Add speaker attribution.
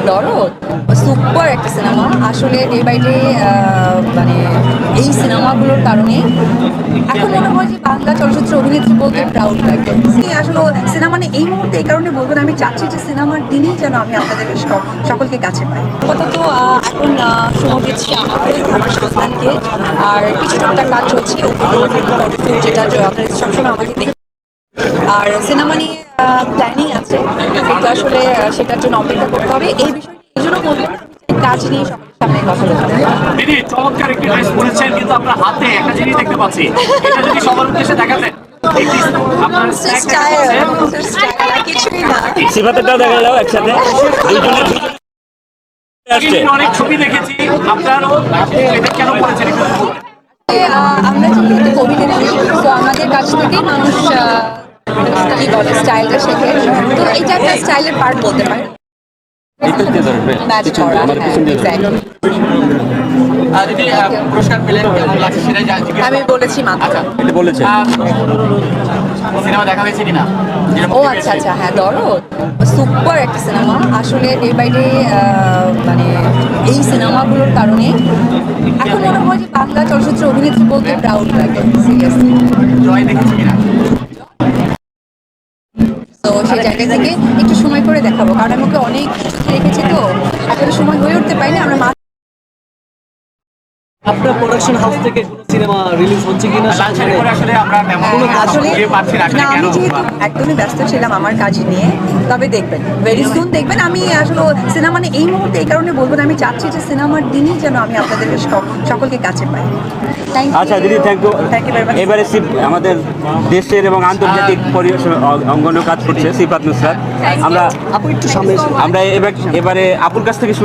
Speaker 1: দরদ, সুপার একটা সিনেমা। আসলে ডে বাই ডে মানে এই সিনেমাগুলোর কারণে এখন মনে হয় যে বাংলা চলচ্চিত্র অভিনেত্রী বলতে প্রাউড লাগে। আসলে সিনেমা এই মুহূর্তে এই কারণে বলব আমি চাচ্ছি যে সিনেমার দিনই যেন আমি আপনাদের সক- সকলকে কাছে পাই। আপাতত এখন আমার সন্তানকে, আর কিছু টুকটাক কাজ চলছে যেটা সবসময় আমাকে আর সিনেমা নিয়ে প্ল্যানিং আছে কিন্তু আসলে সেটার জন্য অপেক্ষা করতে হবে। এই বিষয়টি এই জন্য বলব কাজ নিয়ে সবার সামনে কথা
Speaker 2: দিদি চমৎকার একটি ড্রেস পরেছেন কিন্তু আপনার হাতে একটা জিনিস দেখতে পাচ্ছি। এটা যদি সবার উদ্দেশ্যে দেখাতেন একটি আপনার snack দেখা যাচ্ছে।
Speaker 1: কিছুই না।
Speaker 3: সিফাতেরটাও দেখা গেল একসাথে। দুইজনে দুইজনে আসছে।
Speaker 2: আমি অনেক ছবি দেখেছি আপনারও। কেন
Speaker 1: আমরা যেহেতু অভিনেত্রী আমাদের কাছ থেকে মানুষ কি বলে স্টাইলটা শেখে? তো এটা একটা স্টাইলের পার্ট বলতে পারে হ্যাঁ, আমি বলেছি মাত্র।
Speaker 2: সিনেমা দেখা হয়েছে কিনা?
Speaker 1: ও আচ্ছা আচ্ছা হ্যাঁ দরদ। সুপার একটা সিনেমা। আসলে ডে বাই ডে মানে এই সিনেমাগুলোর কারণে এখন মনে হয় যে বাংলা চলচ্চিত্র অভিনেত্রী বলতে প্রাউড লাগে সিরিয়াসলি সেই জায়গা থেকে একটু সময় করে দেখাবো। কারণ আমি ওকে অনেক রেখেছি তো। এখন সময় হয়ে উঠতে পারিনি, আমরা মা
Speaker 4: আপনার প্রোডাকশন হাউস থেকে সিনেমা রিলিজ হচ্ছে কিনা
Speaker 2: লাঞ্চের পরে আসলে আমরা
Speaker 1: একদমই ব্যস্ত ছিলাম আমার কাজ নিয়ে তবে দেখবেন ভেরি সুন দেখবেন আমি আসলে সিনেমা মানে এই মুহূর্তে এই কারণে বলব না, আমি চাচ্ছি যে সিনেমার দিনই যেন আমি আপনাদের সকলকে কাছে পাই।
Speaker 3: আচ্ছা দিদি thank you
Speaker 1: thank you very
Speaker 3: এবারে সিপ- আমাদের দেশের এবং আন্তর্জাতিক পরিবেশ অঙ্গনে কাজ করছে সিফাত নুসরাত। আমরা
Speaker 4: আপু একটু সামনে
Speaker 3: আমরা এবার এবারে আপুর কাছ থেকে শুনি